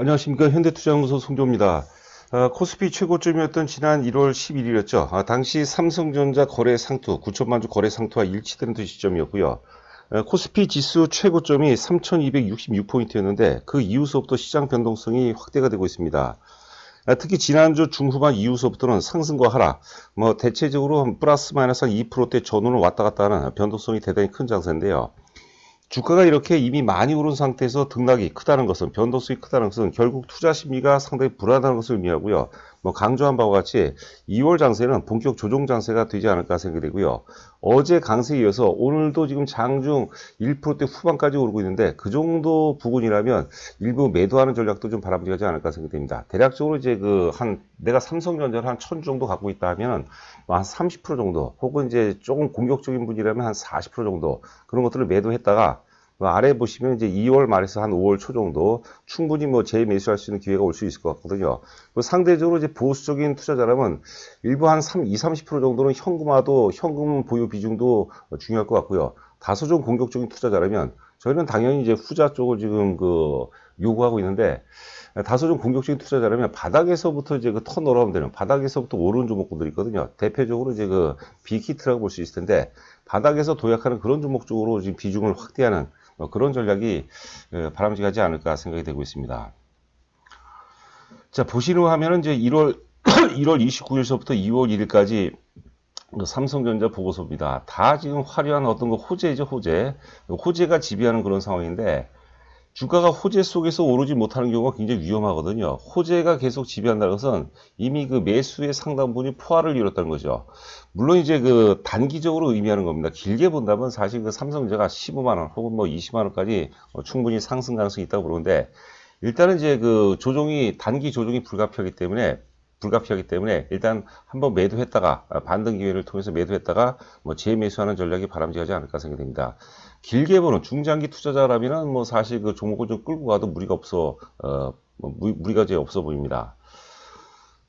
안녕하십니까 현대투자연구소 송조입니다. 아, 코스피 최고점이었던 지난 1월 11일이었죠. 아, 당시 삼성전자 거래 상투 9천만 주 거래 상투와 일치되는 시점이었고요. 아, 코스피 지수 최고점이 3,266포인트였는데 그 이후서부터 시장 변동성이 확대가 되고 있습니다. 아, 특히 지난주 중후반 이후서부터는 상승과 하락, 뭐 대체적으로 플러스 마이너스 한 2%대 전후를 왔다 갔다 하는 변동성이 대단히 큰 장세인데요. 주가가 이렇게 이미 많이 오른 상태에서 등락이 크다는 것은 변동성이 크다는 것은 결국 투자 심리가 상당히 불안한 것을 의미하고요. 뭐 강조한 바와 같이 2월 장세는 본격 조정 장세가 되지 않을까 생각이 되고요. 어제 강세에 이어서 오늘도 지금 장중 1%대 후반까지 오르고 있는데 그 정도 부분이라면 일부 매도하는 전략도 좀 바람직하지 않을까 생각이 됩니다. 대략적으로 이제 그 한 내가 삼성전자를 한천 정도 갖고 있다 하면 한 30% 정도 혹은 이제 조금 공격적인 분이라면 한 40% 정도 그런 것들을 매도했다가 그 아래 보시면 이제 2월 말에서 한 5월 초 정도 충분히 뭐 재매수할 수 있는 기회가 올 수 있을 것 같거든요. 그 상대적으로 이제 보수적인 투자자라면 일부 한 3, 20, 30% 정도는 현금화도 현금 보유 비중도 중요할 것 같고요. 다소 좀 공격적인 투자자라면 저희는 당연히 이제 후자 쪽을 지금 그 요구하고 있는데 다소 좀 공격적인 투자자라면 바닥에서부터 이제 그 턴어라운드 되는 바닥에서부터 오르는 종목들이 있거든요. 대표적으로 이제 그 빅히트라고 볼 수 있을 텐데 바닥에서 도약하는 그런 종목 쪽으로 지금 비중을 확대하는 어, 그런 전략이 어, 바람직하지 않을까 생각이 되고 있습니다. 자, 보시는 화면은 이제 1월 1월 29일서부터 2월 1일까지 그 삼성전자 보고서입니다. 다 지금 화려한 어떤 그 호재죠, 호재. 호재가 지배하는 그런 상황인데 주가가 호재 속에서 오르지 못하는 경우가 굉장히 위험하거든요. 호재가 계속 지배한다는 것은 이미 그 매수의 상당 부분이 포화를 이뤘다는 거죠. 물론 이제 그 단기적으로 의미하는 겁니다. 길게 본다면 사실 그 삼성전자가 15만원 혹은 뭐 20만원까지 충분히 상승 가능성이 있다고 보는데 일단은 이제 그 조정이 단기 조정이 불가피하기 때문에 불가피하기 때문에 일단 한번 매도했다가 반등 기회를 통해서 매도했다가 뭐 재매수하는 전략이 바람직하지 않을까 생각됩니다. 길게 보는 중장기 투자자라면 뭐 사실 그 종목을 좀 끌고 가도 무리가 없어 어, 뭐 무리가 제 없어 보입니다.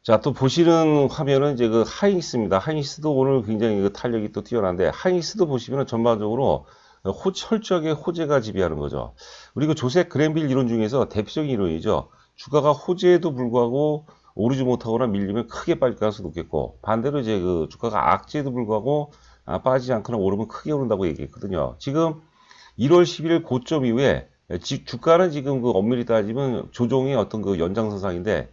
자, 또 보시는 화면은 이제 그 하이닉스입니다. 하이닉스도 오늘 굉장히 그 탄력이 또 뛰어난데, 하이닉스도 보시면 전반적으로 호, 철저하게 호재가 지배하는 거죠. 그리고 조세 그랜빌 이론 중에서 대표적인 이론이죠. 주가가 호재에도 불구하고 오르지 못하거나 밀리면 크게 빠질 가능성이 높겠고, 반대로 이제 그 주가가 악재에도 불구하고 아, 빠지지 않거나 오르면 크게 오른다고 얘기했거든요. 지금 1월 11일 고점 이후에 주가는 지금 그 엄밀히 따지면 조정의 어떤 그 연장선상인데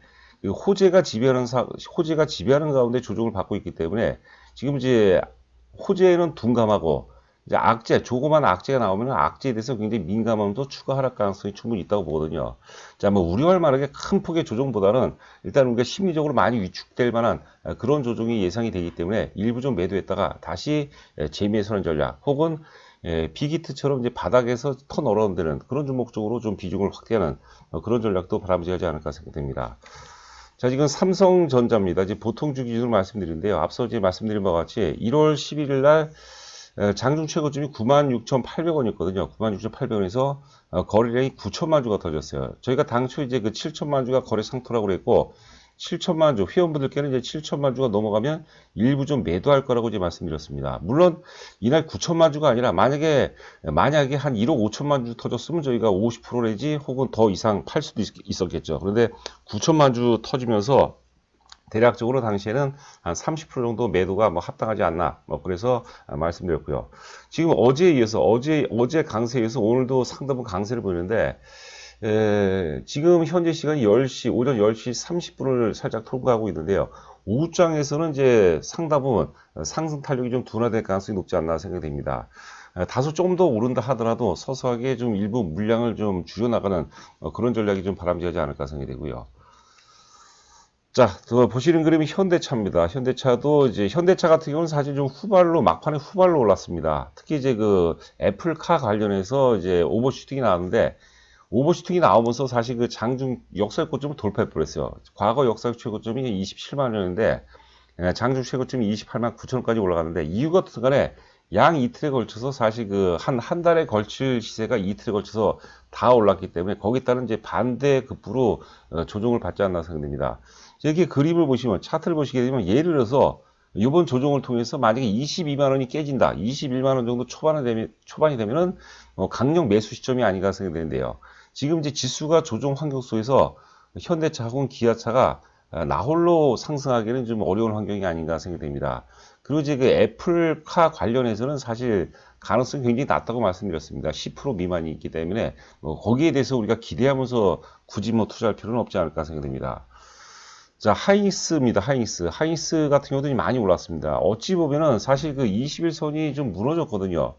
호재가 지배하는 사, 호재가 지배하는 가운데 조정을 받고 있기 때문에 지금 이제 호재는 둔감하고 이제 악재, 조그만 악재가 나오면 악재에 대해서 굉장히 민감함도 추가 하락 가능성이 충분히 있다고 보거든요. 자, 뭐 우려할 만하게 큰 폭의 조정보다는 일단 우리가 심리적으로 많이 위축될 만한 그런 조정이 예상이 되기 때문에 일부 좀 매도했다가 다시 재미에서는 전략 혹은 비기트처럼 이제 바닥에서 턴 어라운드는 그런 종목 쪽으로 좀 비중을 확대하는 그런 전략도 바람직하지 않을까 생각됩니다. 자, 지금 삼성전자입니다. 이제 보통 주 기준으로 말씀드리는데요. 앞서 이제 말씀드린 바와 같이 1월 11일 날 장중 최고점이 96,800원이었거든요. 96,800원에서 어, 거래량이 9천만 주가 터졌어요. 저희가 당초 이제 그 7천만 주가 거래 상토라고 그랬고 7천만 주 회원분들께는 이제 7천만 주가 넘어가면 일부 좀 매도할 거라고 이제 말씀드렸습니다. 물론 이날 9천만 주가 아니라 만약에 만약에 한 1억 5천만 주 터졌으면 저희가 50% 내지 혹은 더 이상 팔 수도 있, 었겠죠 그런데 9천만 주 터지면서 대략적으로 당시에는 한 30% 정도 매도가 뭐 합당하지 않나 뭐 그래서 말씀드렸고요. 지금 어제에 이어서 어제 어제 강세에 이어서 오늘도 상당부 강세를 보이는데 에, 지금 현재 시간이 10시 오전 10시 30분을 살짝 통과하고 있는데요. 오후장에서는 이제 상당 부분 상승 탄력이 좀 둔화될 가능성이 높지 않나 생각됩니다. 다소 조금 더 오른다 하더라도 서서하게 좀 일부 물량을 좀 줄여나가는 어, 그런 전략이 좀 바람직하지 않을까 생각이 되고요. 자, 보시는 그림이 현대차입니다. 현대차도 이제 현대차 같은 경우는 사실 좀 후발로 막판에 후발로 올랐습니다. 특히 이제 그 애플카 관련해서 이제 오버슈팅이 나왔는데 오버슈팅이 나오면서 사실 그 장중 역사의 고점을 돌파해 버렸어요. 과거 역사 최고점이 27만 원인데 예, 장중 최고점이 28만 9천 원까지 올라갔는데 이유가 어떤 간에 양 이틀에 걸쳐서 사실 그한한 달에 걸칠 시세가 이틀에 걸쳐서 다 올랐기 때문에 거기에 따른 이제 반대 급부로 어, 조정을 받지 않나 생각됩니다. 이렇게 그림을 보시면 차트를 보시게 되면 예를 들어서 이번 조정을 통해서 만약에 22만 원이 깨진다. 21만 원 정도 초반이 되면 초반이 되면은 어, 강력 매수 시점이 아닌가 생각되는데요. 지금 이제 지수가 조정 환경 속에서 현대차 혹은 기아차가 아, 나홀로 상승하기는 좀 어려운 환경이 아닌가 생각됩니다. 그리고 이제 그 애플카 관련해서는 사실 가능성이 굉장히 낮다고 말씀드렸습니다. 10% 미만이 있기 때문에 뭐 거기에 대해서 우리가 기대하면서 굳이 뭐 투자할 필요는 없지 않을까 생각됩니다. 자, 하이닉스입니다. 하이닉스. 하이닉스 같은 경우도 많이 올랐습니다. 어찌 보면은 사실 그 21선이 좀 무너졌거든요.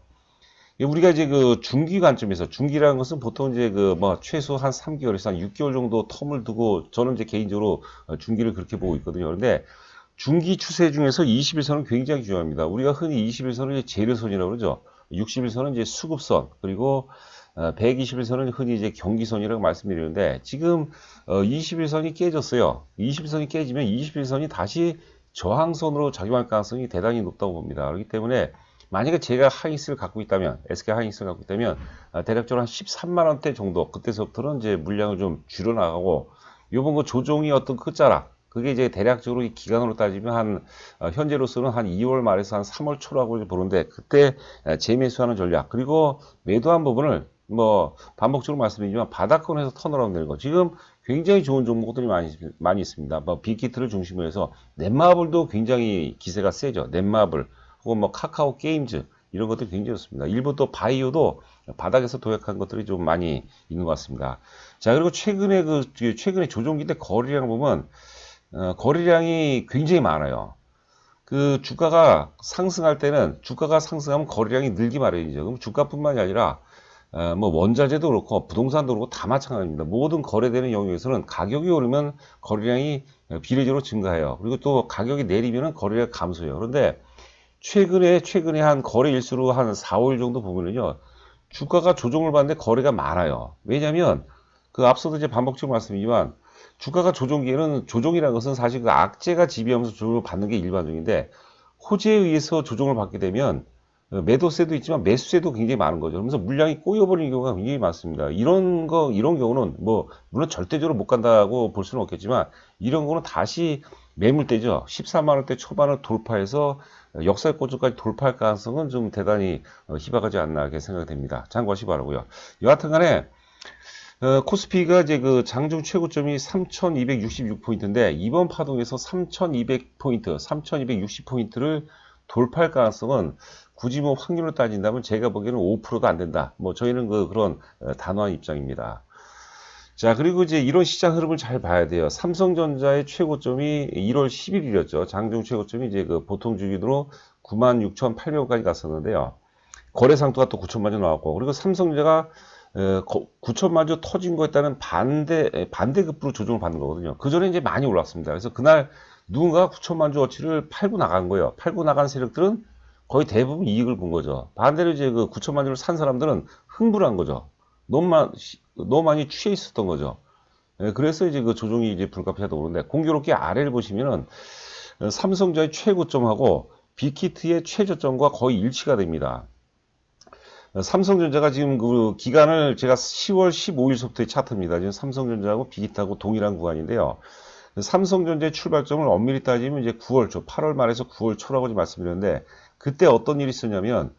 우리가 이제 그 중기 관점에서 중기라는 것은 보통 이제 그 뭐 최소 한 3개월에서 한 6개월 정도 텀을 두고 저는 이제 개인적으로 중기를 그렇게 보고 있거든요. 그런데 중기 추세 중에서 21선은 굉장히 중요합니다. 우리가 흔히 21선을 재료선이라고 그러죠. 61선은 이제 수급선, 그리고 121선은 흔히 이제 경기선이라고 말씀드리는데 지금 21선이 깨졌어요. 21선이 깨지면 21선이 다시 저항선으로 작용할 가능성이 대단히 높다고 봅니다. 그렇기 때문에 만약에 제가 하이닉스를 갖고 있다면, SK 하이닉스를 갖고 있다면, 아, 대략적으로 한 13만 원대 정도, 그때서부터는 이제 물량을 좀 줄여나가고, 요번 그 조종이 어떤 끝자락, 그게 이제 대략적으로 이 기간으로 따지면 한, 어, 현재로서는 한 2월 말에서 한 3월 초라고 보는데, 그때 재매수하는 전략, 그리고 매도한 부분을 뭐, 반복적으로 말씀드리지만, 바닥권에서 턴어라운드 거. 지금 굉장히 좋은 종목들이 많이, 많이 있습니다. 뭐, 빅히트를 중심으로 해서, 넷마블도 굉장히 기세가 세죠. 넷마블. 혹은 뭐 카카오 게임즈 이런 것들이 굉장히 좋습니다. 일부 또 바이오도 바닥에서 도약한 것들이 좀 많이 있는 것 같습니다. 자 그리고 최근에 그 최근에 조종기 때 거래량 보면 어, 거래량이 굉장히 많아요. 그 주가가 상승할 때는 주가가 상승하면 거래량이 늘기 마련이죠. 그럼 주가뿐만이 아니라 어, 뭐 원자재도 그렇고 부동산도 그렇고 다 마찬가지입니다. 모든 거래되는 영역에서는 가격이 오르면 거래량이 비례적으로 증가해요. 그리고 또 가격이 내리면 거래량 감소해요. 그런데 최근에 최근에 한 거래 일수로 한 4, 5일 정도 보면은요. 주가가 조정을 받는데 거래가 많아요. 왜냐하면 그 앞서도 이제 반복적으로 말씀이지만 주가가 조정기에는 조정이라는 것은 사실 그 악재가 지배하면서 조정을 받는 게 일반적인데 호재에 의해서 조정을 받게 되면 매도세도 있지만 매수세도 굉장히 많은 거죠. 그러면서 물량이 꼬여버리는 경우가 굉장히 많습니다. 이런 거, 이런 경우는 뭐, 물론 절대적으로 못 간다고 볼 수는 없겠지만, 이런 거는 다시 매물대죠. 14만원대 초반을 돌파해서 역사의 고점까지 돌파할 가능성은 좀 대단히 어, 희박하지 않나 이렇게 생각됩니다. 참고하시 기 바라고요. 여하튼 간에 어, 코스피가 이제 그 장중 최고점이 3,266포인트인데 이번 파동에서 3,200포인트, 3,260포인트를 돌파할 가능성은 굳이 뭐 확률을 따진다면 제가 보기에는 5%도 안 된다. 뭐 저희는 그 그런 어, 단호한 입장입니다. 자, 그리고 이제 이런 시장 흐름을 잘 봐야 돼요. 삼성전자의 최고점이 1월 10일이었죠. 장중 최고점이 이제 그 보통 주기로 96,800원까지 갔었는데요. 거래 상도가 또 9천만 주 나왔고, 그리고 삼성전자가 9천만 주 터진 거에 따른 반대, 반대급부로 조정을 받는 거거든요. 그 전에 이제 많이 올랐습니다. 그래서 그날 누군가 9천만 주 어치를 팔고 나간 거예요. 팔고 나간 세력들은 거의 대부분 이익을 본 거죠. 반대로 이제 그 9천만 주를 산 사람들은 흥분한 거죠. 너무, 많, 너무 많이 취해 있었던 거죠. 예, 그래서 이제 그 조종이 이제 불가피하다 오는데 공교롭게 아래를 보시면은 어, 삼성자의 최고점하고 빅히트의 최저점과 거의 일치가 됩니다. 어, 삼성전자가 지금 그 기간을 제가 10월 15일서부터의 차트입니다. 지금 삼성전자하고 빅히트하고 동일한 구간인데요. 삼성전자의 출발점을 엄밀히 따지면 이제 9월 초, 8월 말에서 9월 초라고 말씀드렸는데 그때 어떤 일이 있었냐면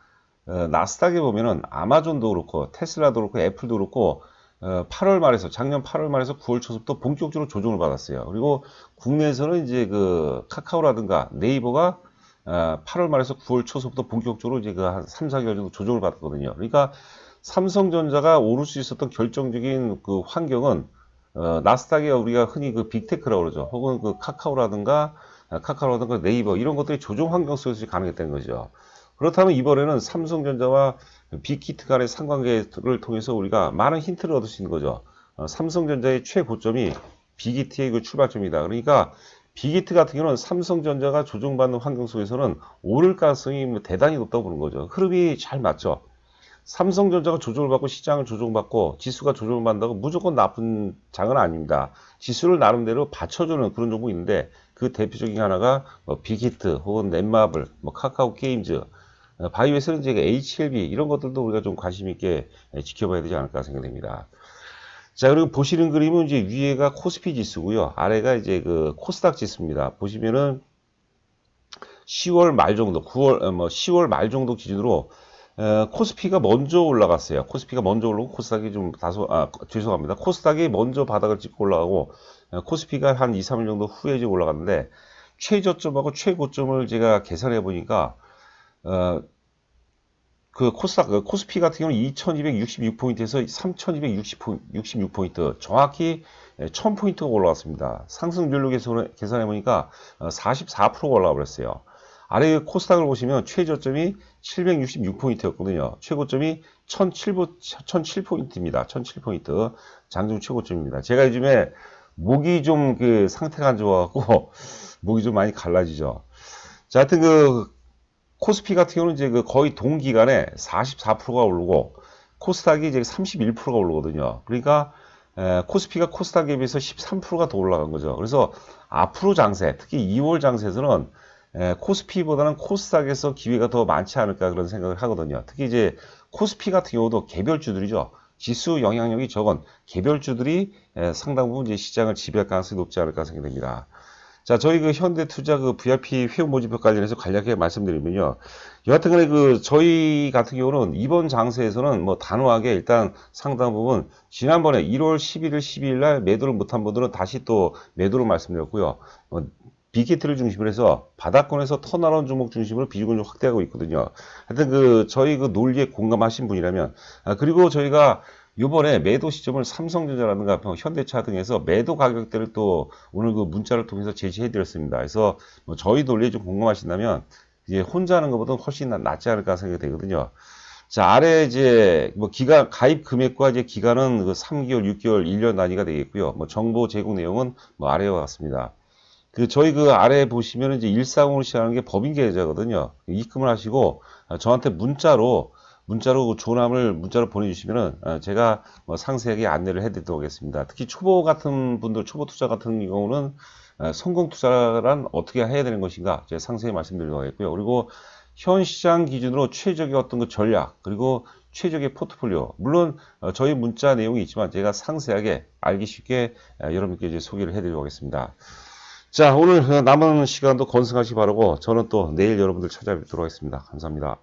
어, 나스닥에 보면은 아마존도 그렇고 테슬라도 그렇고 애플도 그렇고 어, 8월 말에서 작년 8월 말에서 9월 초부터 본격적으로 조정을 받았어요. 그리고 국내에서는 이제 그 카카오라든가 네이버가 어, 8월 말에서 9월 초부터 본격적으로 이제 그 한 3, 4개월 정도 조정을 받았거든요. 그러니까 삼성전자가 오를 수 있었던 결정적인 그 환경은 어, 나스닥에 우리가 흔히 그 빅테크라고 그러죠. 혹은 그 카카오라든가 카카오라든가 네이버 이런 것들이 조정 환경 속에서 가능했다는 거죠. 그렇다면 이번에는 삼성전자와 빅히트 간의 상관계를 통해서 우리가 많은 힌트를 얻을 수 있는 거죠. 어, 삼성전자의 최고점이 빅히트의 그 출발점이다. 그러니까 빅히트 같은 경우는 삼성전자가 조정받는 환경 속에서는 오를 가능성이 뭐 대단히 높다고 보는 거죠. 흐름이 잘 맞죠. 삼성전자가 조정을 받고 시장을 조정받고 지수가 조정을 받는다고 무조건 나쁜 장은 아닙니다. 지수를 나름대로 받쳐주는 그런 종목이 있는데 그 대표적인 하나가 뭐 빅히트 혹은 넷마블, 뭐 카카오 게임즈 어, 바이오에서는 이제 HLB 이런 것들도 우리가 좀 관심 있게 예, 지켜봐야 되지 않을까 생각됩니다. 자, 그리고 보시는 그림은 이제 위에가 코스피 지수고요. 아래가 이제 그 코스닥 지수입니다. 보시면은 10월 말 정도, 9월, 어, 뭐 10월 말 정도 기준으로 에, 코스피가 먼저 올라갔어요. 코스피가 먼저 올라오고 코스닥이 좀 다소 아 죄송합니다. 코스닥이 먼저 바닥을 찍고 올라가고 에, 코스피가 한 2, 3일 정도 후에 이제 올라갔는데 최저점하고 최고점을 제가 계산해 보니까 어, 그 코스닥 그 코스피 같은 경우는 2266포인트에서 3266포인트 정확히 1000포인트가 올라왔습니다. 상승률로 계산- 계산해 보니까 44%가 올라와 버렸어요. 아래 코스닥을 보시면 최저점이 766포인트였거든요. 최고점이 1007포인트입니다. 1007포인트. 장중 최고점입니다. 제가 요즘에 목이 좀 그 상태가 안 좋아갖고 목이 좀 많이 갈라지죠. 자, 하여튼 그 코스피 같은 경우는 이제 그 거의 동기간에 44%가 오르고 코스닥이 이제 31%가 오르거든요. 그러니까 에, 코스피가 코스닥에 비해서 13%가 더 올라간 거죠. 그래서 앞으로 장세, 특히 2월 장세에서는 에, 코스피보다는 코스닥에서 기회가 더 많지 않을까 그런 생각을 하거든요. 특히 이제 코스피 같은 경우도 개별주들이죠. 지수 영향력이 적은 개별주들이 에, 상당 부분 이제 시장을 지배할 가능성이 높지 않을까 생각됩니다. 자, 저희 그 현대투자 그 VIP 회원 모집법 관련해서 간략하게 말씀드리면요. 여하튼간에 그 저희 같은 경우는 이번 장세에서는 뭐 단호하게 일단 상당 부분 지난번에 1월 11일, 12일 날 매도를 못한 분들은 다시 또 매도를 말씀드렸고요. 어, 빅히트를 중심으로 해서 바닥권에서 턴아웃 종목 중심으로 비중을 좀 확대하고 있거든요. 하여튼 그 저희 그 논리에 공감하신 분이라면 아, 그리고 저희가 요번에 매도 시점을 삼성전자라든가 뭐 현대차 등에서 매도 가격대를 또 오늘 그 문자를 통해서 제시해 드렸습니다. 그래서 뭐 저희 논리에 좀 공감하신다면 이제 혼자 하는 것보다 훨씬 낫- 낫지 않을까 생각이 되거든요. 자, 아래 이제 뭐 기간 가입 금액과 이제 기간은 그 3개월, 6개월, 1년 단위가 되겠고요. 뭐 정보 제공 내용은 뭐 아래와 같습니다. 그 저희 그 아래 보시면 이제 일상으로 시작하는 게 법인 계좌거든요. 입금을 하시고 아, 저한테 문자로 문자로 그 조남을 문자로 보내주시면은 어, 제가 뭐 상세하게 안내를 해드리도록 하겠습니다. 특히 초보 같은 분들, 초보 투자 같은 경우는 어, 성공 투자란 어떻게 해야 되는 것인가 제가 상세히 말씀드리도록 하겠고요. 그리고 현 시장 기준으로 최적의 어떤 그 전략 그리고 최적의 포트폴리오 물론 어, 저희 문자 내용이 있지만 제가 상세하게 알기 쉽게 어, 여러분께 이제 소개를 해드리도록 하겠습니다. 자 오늘 어, 남은 시간도 건승하시 기 바라고 저는 또 내일 여러분들 찾아뵙도록 하겠습니다. 감사합니다.